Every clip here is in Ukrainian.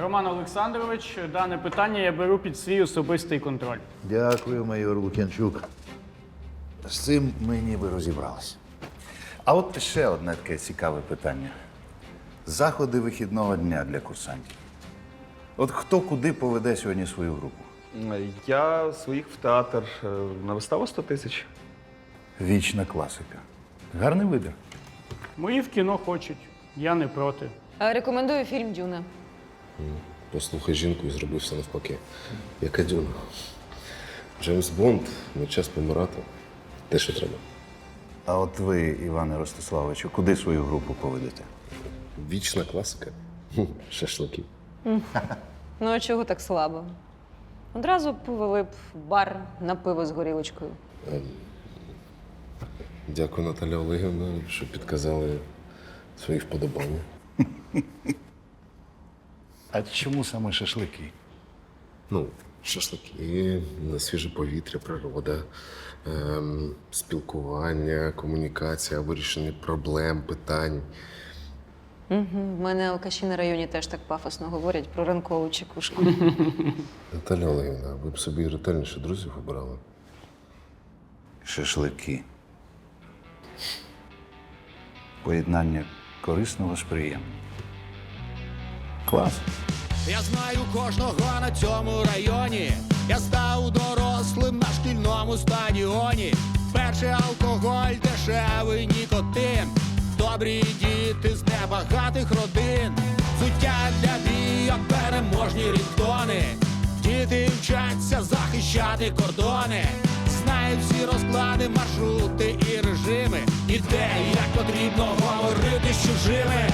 Роман Олександрович, дане питання я беру під свій особистий контроль. Дякую, майор Лук'янчук. З цим ми ніби розібралися. А от ще одне таке цікаве питання. Заходи вихідного дня для курсантів. От хто куди поведе сьогодні свою групу? Я своїх в театр е, на виставу 100 тисяч. Вічна класика. Гарний вибір. Мої в кіно хочуть, я не проти. Е, Рекомендую фільм Дюна. Послухай жінку і зроби все навпаки. Яка дюна. Джеймс Бонд, не час помирати. Те, що треба. А от ви, Іване Ростиславовичу, куди свою групу поведете? Вічна класика. Шашлики. Ну а чого так слабо? Одразу повели б в бар на пиво з горілочкою. Дякую, Наталя Олегівна, що підказали свої вподобання. А чому саме шашлики? Ну, шашлики, свіже повітря, природа, ем, спілкування, комунікація, вирішення проблем, питань. Угу. В мене алкаші на районі теж так пафосно говорять про ранкову чекушку. Наталя Олегівна, ви б собі ретельніше друзів обирали. Шашлики. Поєднання корисного з приємним. Клас. Я знаю кожного на цьому районі. Я став дорослим на шкільному стадіоні. Перший алкоголь, дешевий нікотин. Добрі діти з небагатих родин. Суття для бійок, переможні рідтони. Діти вчаться захищати кордони. Знають всі розклади, маршрути і режими. І як потрібно говорити з чужими.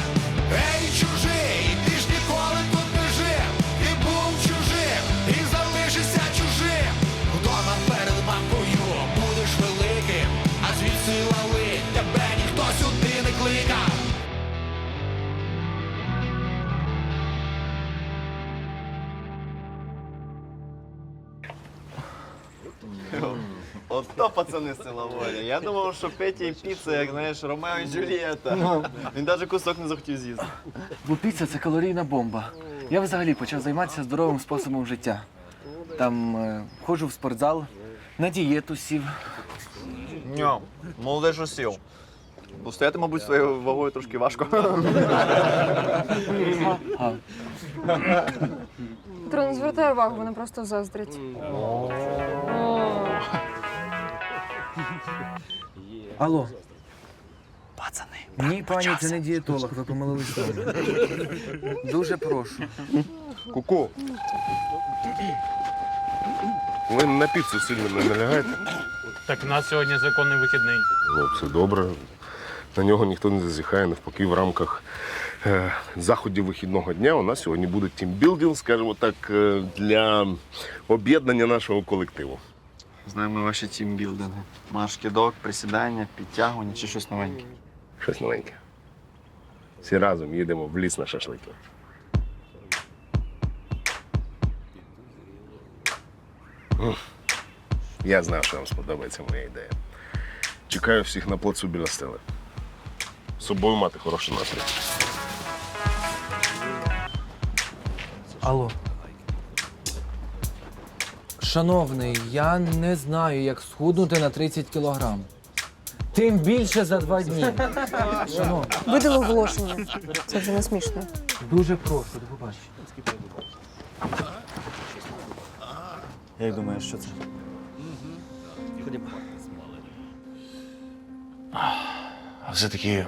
Ото пацани з села воля. Я думав, що Петя і піца, як знаєш, Ромео і Джульєта. Він навіть кусок не захотів з'їсти. Бо піца це калорійна бомба. Я взагалі почав займатися здоровим способом життя. Там е, ходжу в спортзал, на дієту сів. Ньо, молодий що сів. Бо стояти, мабуть, своєю вагою трошки важко. А, Петро, не звертай увагу, вони просто заздрять. Алло. Пацани. Ні, пані, це не дієтолог, ви помилились номер. Дуже прошу. Ку-ку. Ви на піцу сильно не налягаєте? Так у нас сьогодні законний вихідний. Ну, все добре. На нього ніхто не зазіхає. Навпаки, в рамках е, заходів вихідного дня у нас сьогодні буде тімбілдинг, скажімо так, е, для об'єднання нашого колективу. Знаємо ваші тімбілдинги. Марш кидок, присідання, підтягування чи щось новеньке. Щось новеньке. Всі разом їдемо в ліс на шашлики. Я знав, що вам сподобається моя ідея. Чекаю всіх на плацу біля стели. З собою мати хороший настрій. Алло. Шановний, я не знаю, як схуднути на 30 кілограм. Тим більше за два дні. Шановний, Видали оголошення. Це вже не смішно. дуже прошу, до побачення. Як думаєш, що це? А все-таки,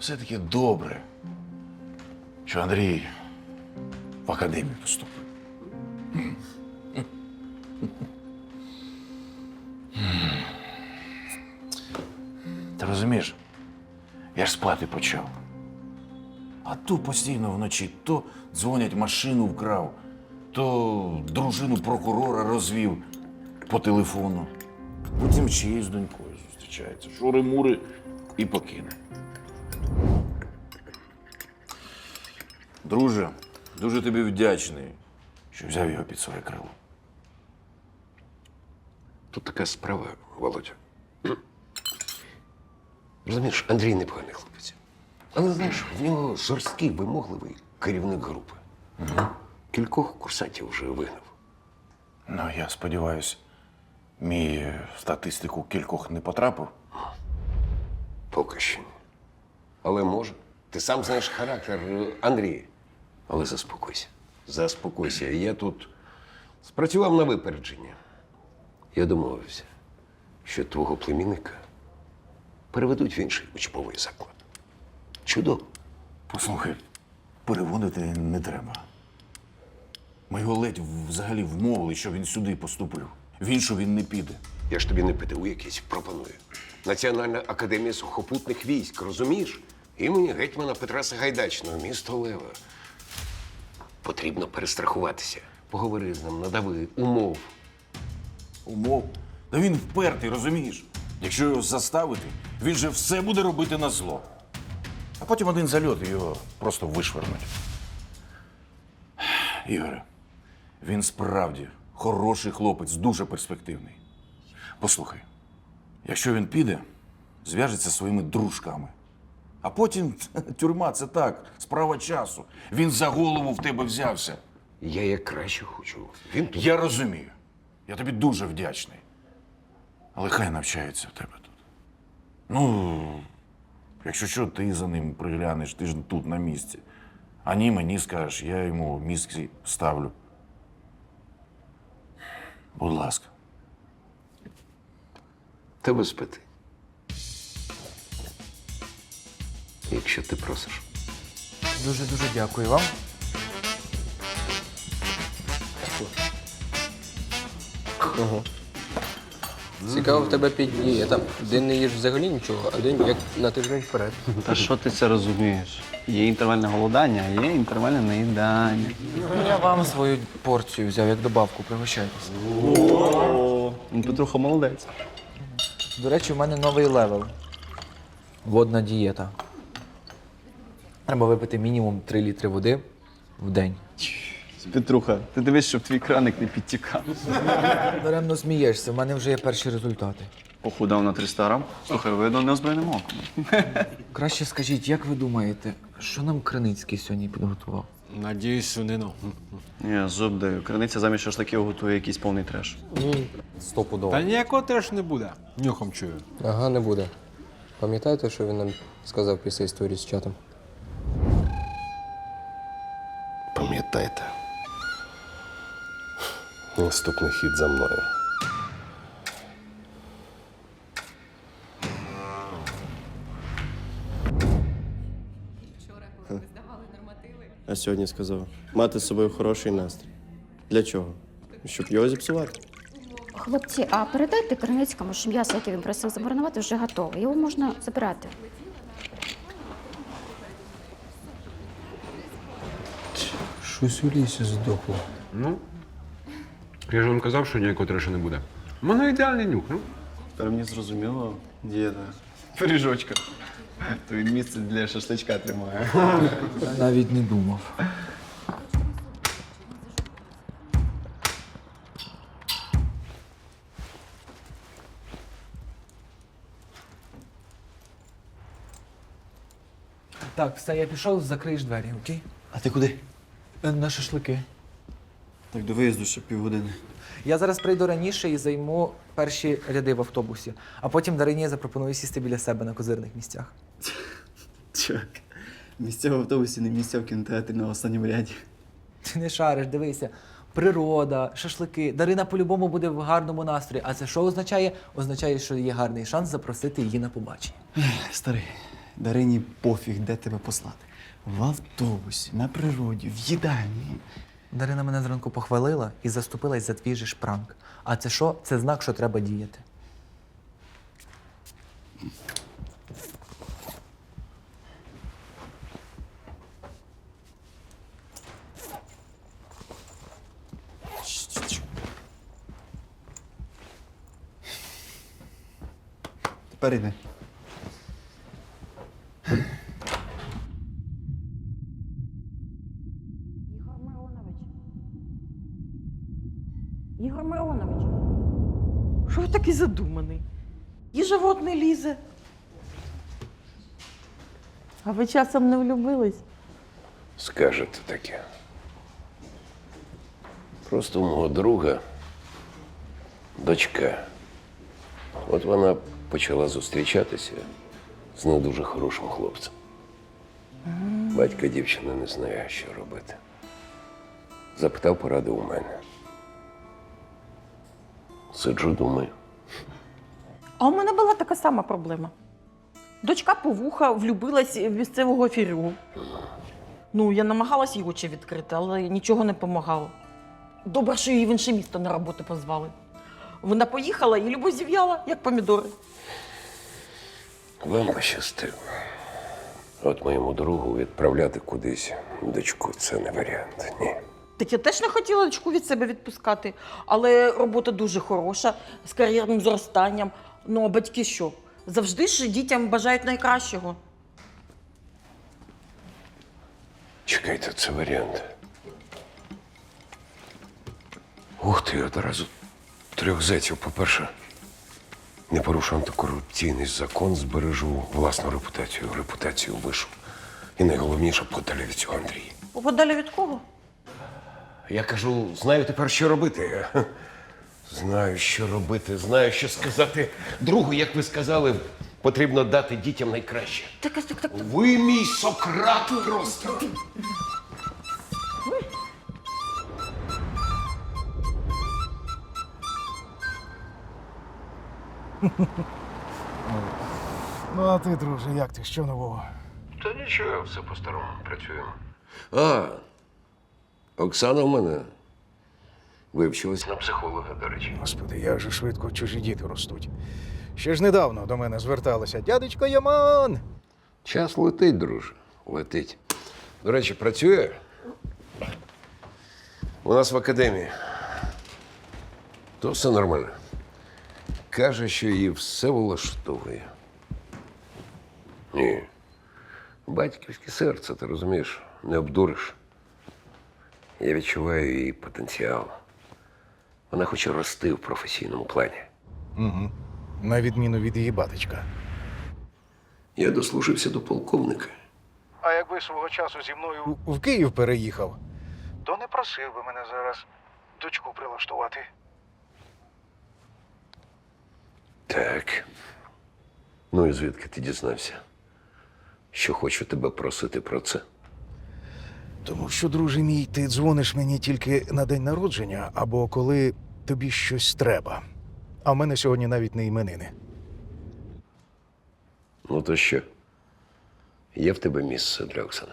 все-таки добре, що Андрій в академію поступив. Ти розумієш, я ж спати почав. А то постійно вночі то дзвонять, машину вкрав, то дружину прокурора розвів по телефону. Потім й з донькою зустрічається. Шури-мури і покине. Друже, дуже тобі вдячний, що взяв його під своє крило. Тут така справа, Володя. Розумієш, Андрій непоганий хлопець. Але знаєш, в нього жорсткий, вимогливий керівник групи. Кількох курсантів вже вигнав. Ну, я сподіваюся, мій в статистику кількох не потрапив. Поки що ні. Але може. Ти сам знаєш характер е, Андрія. Але заспокойся. Заспокойся. Я тут спрацював на випередження. Я домовився, що твого племінника переведуть в інший учбовий заклад. Чудово. Послухай, переводити не треба. Ми його ледь взагалі вмовили, що він сюди поступив. В іншу він не піде. Я ж тобі не ПТУ якийсь пропоную. Національна академія сухопутних військ, розумієш? Імені гетьмана Петра Сагайдачного, місто Лева. Потрібно перестрахуватися. Поговори з ним, надави умов. Умов. Та він впертий, розумієш? Якщо його заставити, він же все буде робити на зло. А потім один зальот і його просто вишвернуть. Ігоре, він справді хороший хлопець, дуже перспективний. Послухай, якщо він піде, зв'яжеться зі своїми дружками. А потім тюрма це так, справа часу. Він за голову в тебе взявся. Я як краще хочу. Він тут. Я розумію. Я тобі дуже вдячний. Але хай навчається в тебе тут. Ну, якщо що, ти за ним приглянеш, ти ж тут на місці. А ні, мені скажеш, я йому мізки ставлю. Будь ласка. Та без питань. Якщо ти просиш. Дуже дуже дякую вам. Цікаво, в тебе п'ять днів. Там день не їж взагалі нічого, а день як на тиждень вперед. Та що ти це розумієш? Є інтервальне голодання, а є інтервальне наїдання. Я вам свою порцію взяв як добавку, пригощайтесь. Він Петруха молодець. До речі, у мене новий левел. Водна дієта. Треба випити мінімум 3 літри води в день. Петруха, ти дивись, щоб твій краник не підтікав. Даремно смієшся, в мене вже є перші результати. Похудав на 300 грам. Слухай, видно неозброєним оком. Краще скажіть, як ви думаєте, що нам Криницький сьогодні підготував? Надіюсь, свинину. Я зуб даю. Криниця замість шашликів готує якийсь повний треш. Стопудово. Та ніякого теж не буде. Нюхом чую. Ага, не буде. Пам'ятаєте, що він нам сказав після історії з чатом? Пам'ятайте. Наступний хід за мною. А сьогодні сказав, мати з собою хороший настрій. Для чого? Щоб його зіпсувати. Хлопці, а передайте Криницькому, що м'ясо, яке він просив замаринувати, вже готове. Його можна забирати. Щось у лісі здохло. Ну, я ж вам казав, що ніякого трешу не буде. У мене ідеальний нюх, ну. Тепер мені зрозуміло, дієта. Пиріжочка. То він місце для шашличка тримає. Навіть не думав. Так, все, я пішов, закриєш двері, окей? А ти куди? Е, На шашлики. Так до виїзду ще півгодини. Я зараз прийду раніше і займу перші ряди в автобусі, а потім Дарині запропоную сісти біля себе на козирних місцях. Чувак, місця в автобусі, не місця в кінотеатрі на останньому ряді. Ти не шариш, дивися. Природа, шашлики. Дарина по-любому буде в гарному настрої. А це що означає? Означає, що є гарний шанс запросити її на побачення. Старий, Дарині пофіг, де тебе послати. В автобусі, на природі, в їдальні. Дарина мене зранку похвалила і заступилась за твій же ж пранк. А це що? Це знак, що треба діяти. Тепер іди. Ігор Миронович. Ігор Миронович. Що ви такий задуманий? І живот не лізе. А ви часом не влюбились? Скажете таке. Просто у мого друга дочка. От вона почала зустрічатися з не дуже хорошим хлопцем. Батько дівчини не знає, що робити. Запитав поради у мене. Сиджу, думаю. А у мене була така сама проблема. Дочка повуха влюбилась в місцевого фірю. Ну, я намагалась їй очі відкрити, але нічого не допомагало. Добре, що її в інше місто на роботу позвали. Вона поїхала і любов зів'яла, як помідори. Вам пощастило. От моєму другу відправляти кудись дочку це не варіант. Ні. Так я теж не хотіла дочку від себе відпускати, але робота дуже хороша, з кар'єрним зростанням. Ну, а батьки що? Завжди ж дітям бажають найкращого. Чекайте, це варіант. Ух ти, одразу трьох зетів. По-перше, не порушу антикорупційний закон, збережу власну репутацію, репутацію вишу. І найголовніше подалі від цього Андрія. Подалі від кого? Я кажу, знаю тепер, що робити. Знаю, що робити, знаю, що сказати. Другу, як ви сказали, потрібно дати дітям найкраще. Так, так, так. Ви мій Сократ просто. Ну, а ти, друже, як ти? Що нового? Та нічого, все по-старому працюємо. А, Оксана в мене вивчилась на психолога, до речі. Господи, як же швидко чужі діти ростуть. Ще ж недавно до мене зверталися дядечко Яман. Час летить, друже, летить. До речі, працює. У нас в академії. То все нормально. Каже, що її все влаштовує. Ні. Батьківське серце, ти розумієш, не обдуриш. Я відчуваю її потенціал. Вона хоче рости в професійному плані. Угу. На відміну від її батечка. Я дослужився до полковника. А якби свого часу зі мною в Київ переїхав, то не просив би мене зараз дочку прилаштувати. Так. Ну і звідки ти дізнався? Що хочу тебе просити про це? Тому що, друже мій, ти дзвониш мені тільки на день народження або коли тобі щось треба. А в мене сьогодні навіть не іменини. Ну то що? Є в тебе місце для Оксани?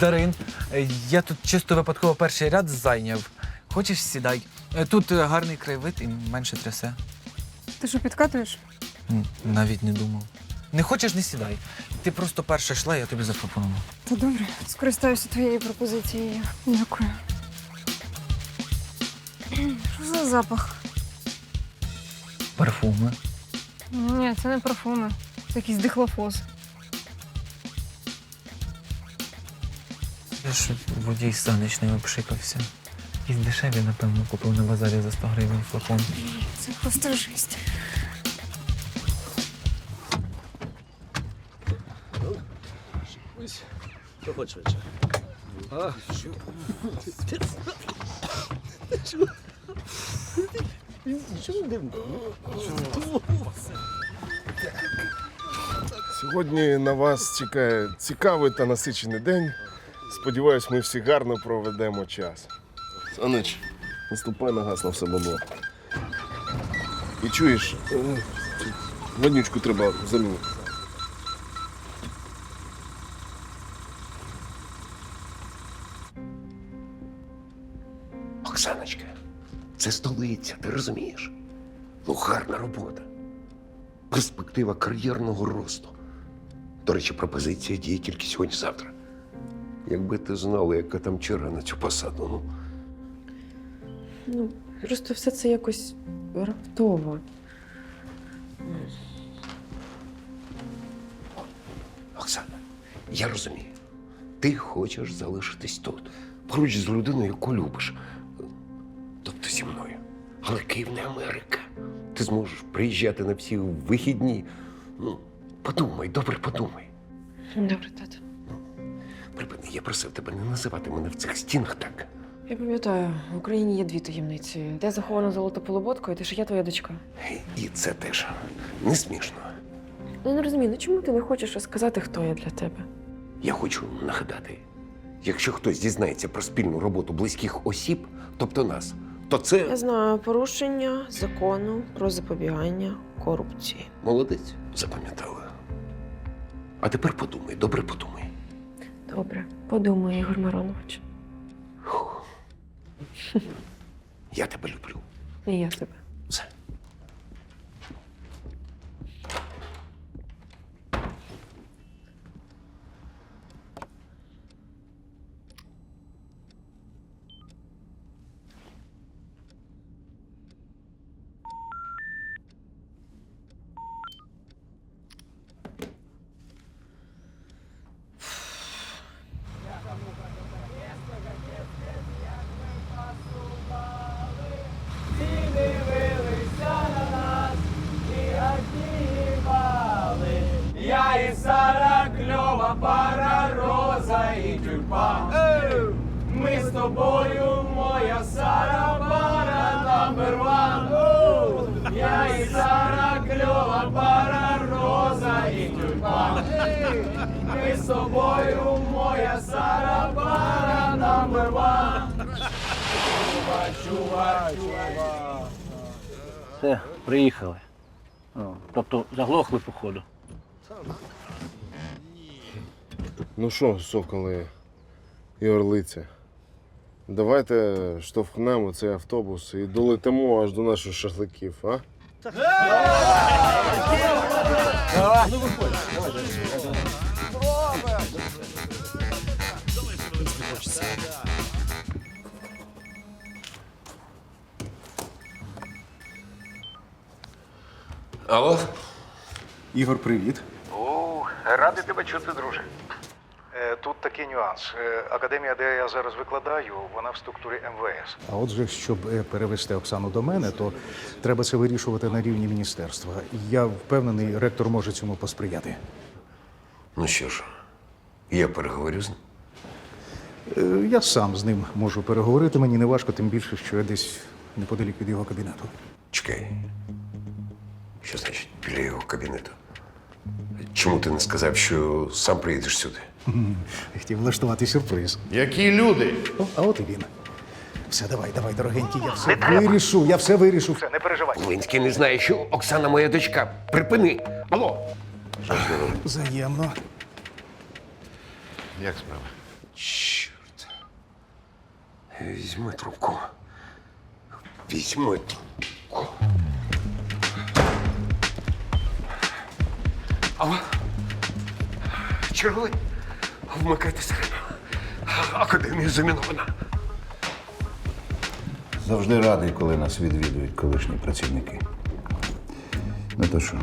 Дарин, я тут чисто випадково перший ряд зайняв. Хочеш сідай. Е, Тут е, гарний краєвид і менше трясе. Ти що, підкатуєш? М, Навіть не думав. Не хочеш, не сідай. Ти просто перша йшла, я тобі запропонував. Та добре, скористаюся твоєю пропозицією. Дякую. Що за запах? Парфуми. Ні, це не парфуми. Це якийсь дихлофоз. Я ж водій сонячний обшикався. Якісь дешеві, напевно, купив на базарі за 100 гривень флакон. Це просто жесть. Сьогодні на вас чекає цікавий та насичений день. Сподіваюсь, ми всі гарно проведемо час. Санич, наступай на газ на все бабло. І чуєш, е, воднючку треба замінити. Оксаночка, це столиця, ти розумієш? Ну, гарна робота. Перспектива кар'єрного росту. До речі, пропозиція діє тільки сьогодні-завтра. Якби ти знала, яка там черга на цю посаду, ну. Ну, просто все це якось раптово. Оксана, я розумію. Ти хочеш залишитись тут, поруч з людиною, яку любиш. Тобто зі мною. Але Київ не Америка. Ти зможеш приїжджати на всі вихідні. Ну, подумай, добре подумай. Добре, тато. Припини, я просив тебе не називати мене в цих стінах так. Я пам'ятаю, в Україні є дві таємниці: де захована золота полуботка, і те, що я твоя дочка. І це теж не смішно. Ну, Я не розумію, ну чому ти не хочеш розказати, хто я для тебе? Я хочу нагадати: якщо хтось дізнається про спільну роботу близьких осіб, тобто нас, то це Я знаю порушення закону про запобігання корупції. молодець, запам'ятала. А тепер подумай, добре подумай. Добре, подумай, Ігор Миронович. Я тебе люблю. І я тебе. Все. Я і Сара, кльова пара, роза і тюльпан. Ми з тобою, моя Сара, пара номер ван. Я і Сара, кльова пара, роза і тюльпан. Ми з тобою, моя Сара, номер ван. Чува, чува, чува. Все, приїхали. О, тобто заглохли, походу. Ну що, соколи і орлиця, давайте штовхнемо цей автобус і долетимо аж до наших шашликів, а? Ну виходь, Алло? Ігор, привіт. О, радий тебе чути, друже. Е, Тут такий нюанс. Е, Академія, де я зараз викладаю, вона в структурі МВС. А отже, щоб е, перевести Оксану до мене, то треба це вирішувати на рівні міністерства. Я впевнений, ректор може цьому посприяти. Ну що ж, я переговорю з ним. Е, Я сам з ним можу переговорити. Мені не важко, тим більше, що я десь неподалік від його кабінету. Чекай. Що значить біля його кабінету? Чому ти не сказав, що сам приїдеш сюди? Хотів влаштувати сюрприз. Які люди? О, а от і він. Все, давай, давай, дорогенький, я все вирішу, я все вирішу. Все, не переживай. Линський не знає, що Оксана моя дочка. Припини. Алло. Взаємно. Як справа? Чорт. Візьми трубку. Візьми трубку. Алло. Черговий. Вмикайте сирену. Академія замінована. Завжди радий, коли нас відвідують колишні працівники. Ну то що?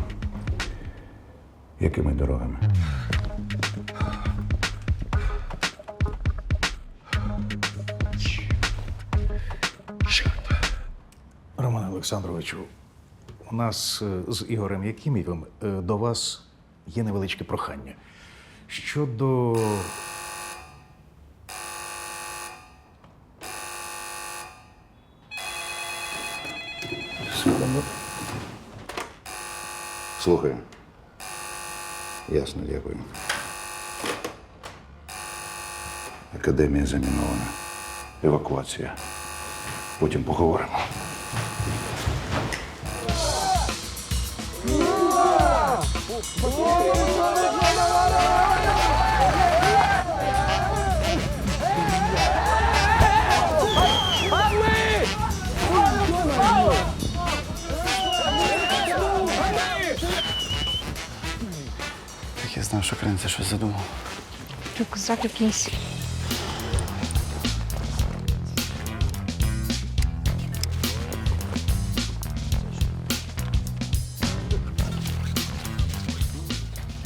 Якими дорогами? Роман Олександровичу, у нас е, з Ігорем Якимівим е, до вас є невеличке прохання. Щодо. Секунду. Слухаю. Ясно, дякую. Академія замінована. Евакуація. Потім поговоримо. Я знав, що Кринця щось задумав. Рюкзак якийсь.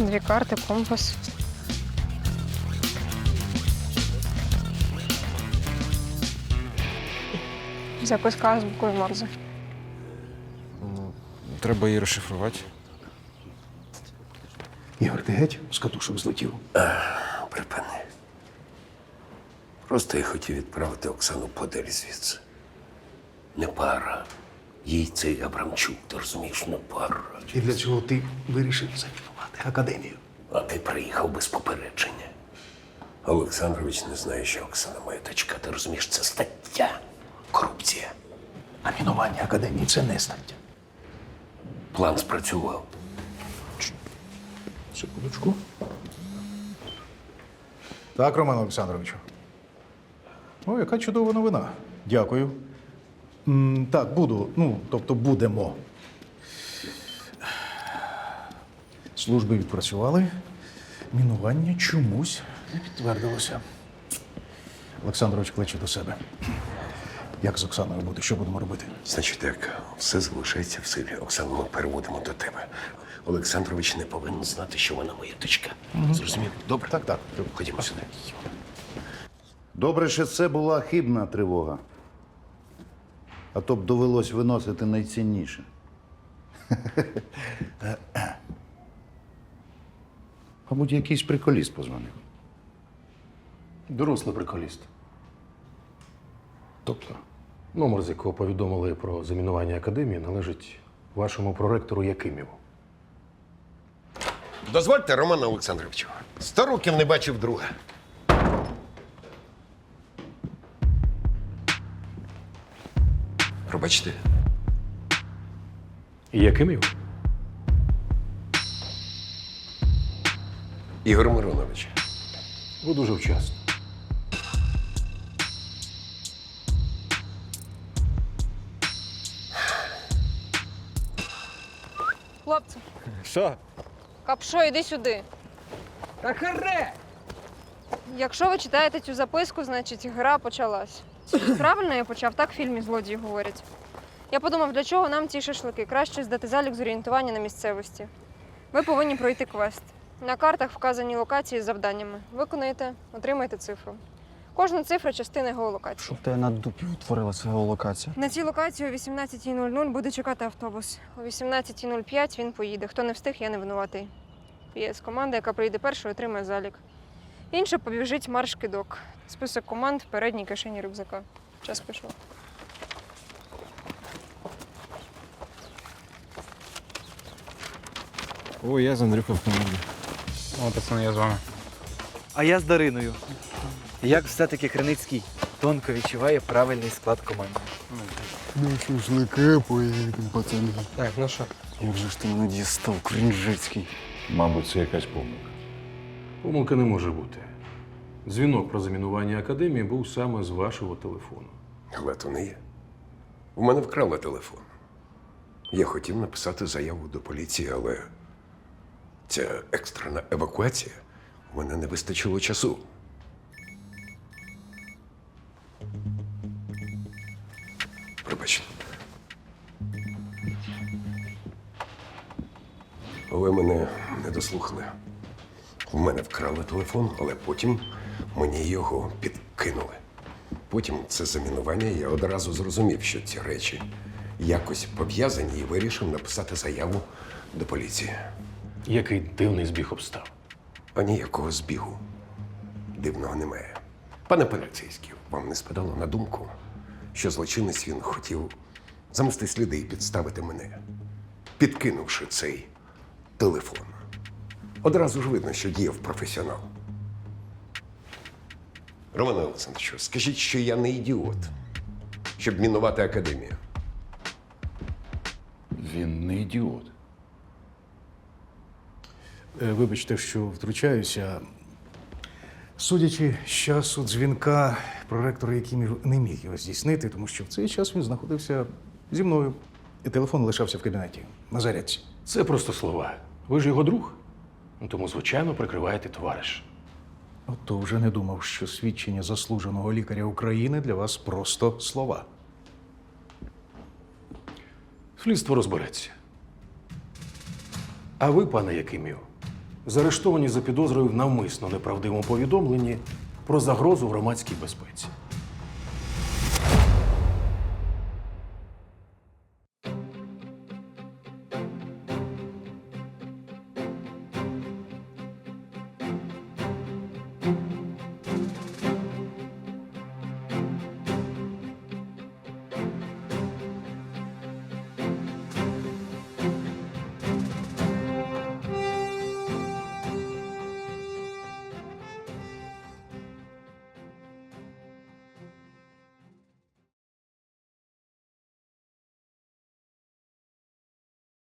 Дві карти, компас. Записка з буквою Морзе. треба її розшифрувати. Ігор, ти геть з катушок злетів. Припини. Просто я хотів відправити Оксану подель звідси. Не пара. Їй цей Абрамчук, ти розумієш, не пара. І для цього ти вирішив замінувати академію. А ти приїхав без попередження. Олександрович не знає, що Оксана моя дочка. Ти розумієш, це стаття. Корупція. А мінування академії це не стаття. План спрацював. Секундочку. Так, Роман Олександровичу. О, яка чудова новина. Дякую. М, так, буду. Ну, тобто будемо. Служби відпрацювали. Мінування чомусь не підтвердилося. Олександрович кличе до себе. Як з Оксаною буде? Що будемо робити? Значить так, все залишається в силі. Оксану ми переводимо до тебе. Олександрович не повинен знати, що вона моя дочка. Зрозумів? Добре? Так, так. Ходімо сюди. Добре, що це була хибна тривога. А то б довелось виносити найцінніше. Мабуть, якийсь приколіст позвонив. Дорослий приколіст. Тобто? Номер, з якого повідомили про замінування академії, належить вашому проректору Якиміву. Дозвольте, Романа Олександровичу. Сто років не бачив друга. Пробачте. Якимів? Ігор Миронович. Ви дуже вчасно. Хлопці, Що? капшо, іди сюди. Та харе! Якщо ви читаєте цю записку, значить гра почалась. Правильно я почав, так в фільмі злодії говорять. Я подумав, для чого нам ці шашлики? Краще здати залік з орієнтування на місцевості. Ви повинні пройти квест. На картах вказані локації з завданнями. Виконуєте, отримаєте цифру. Кожна цифра частина геолокації. Щоб тебе на дупі утворилася геолокація. На цій локації о 18.00 буде чекати автобус. О 18.05 він поїде. Хто не встиг, я не винуватий. Є команда, яка прийде першою, отримає залік. Інша побіжить марш кидок. Список команд в передній кишені рюкзака. Час пішов. О, я з Андрюхою в команді. О, пацани, я з вами. А я з Дариною. Як все-таки Криницький тонко відчуває правильний склад команди. Ну, шашлики поїдемо, пацани. Так, ну що? Як же ж ти мене дістав, Кринжицький? Мабуть, це якась помилка. Помилки не може бути. Дзвінок про замінування академії був саме з вашого телефону. Але то не є. У мене вкрали телефон. Я хотів написати заяву до поліції, але ця екстрена евакуація у мене не вистачило часу. Пробачте. Ви мене не дослухали. У мене вкрали телефон, але потім мені його підкинули. Потім це замінування, я одразу зрозумів, що ці речі якось пов'язані і вирішив написати заяву до поліції. Який дивний збіг обстав. А ніякого збігу дивного немає. Пане поліцейський, вам не спадало на думку, що злочинець він хотів замести сліди і підставити мене, підкинувши цей телефон. Одразу ж видно, що діяв професіонал. Романе Олександровичу, скажіть, що я не ідіот, щоб мінувати академію. Він не ідіот. Е, Вибачте, що втручаюся. Судячи з часу дзвінка, проректор Якимів не міг його здійснити, тому що в цей час він знаходився зі мною. І телефон лишався в кабінеті на зарядці. Це просто слова. Ви ж його друг. Ну, Тому, звичайно, прикриваєте товариш. От то вже не думав, що свідчення заслуженого лікаря України для вас просто слова. Слідство розбереться. А ви, пане Якимів, заарештовані за підозрою в навмисно неправдивому повідомленні про загрозу громадській безпеці.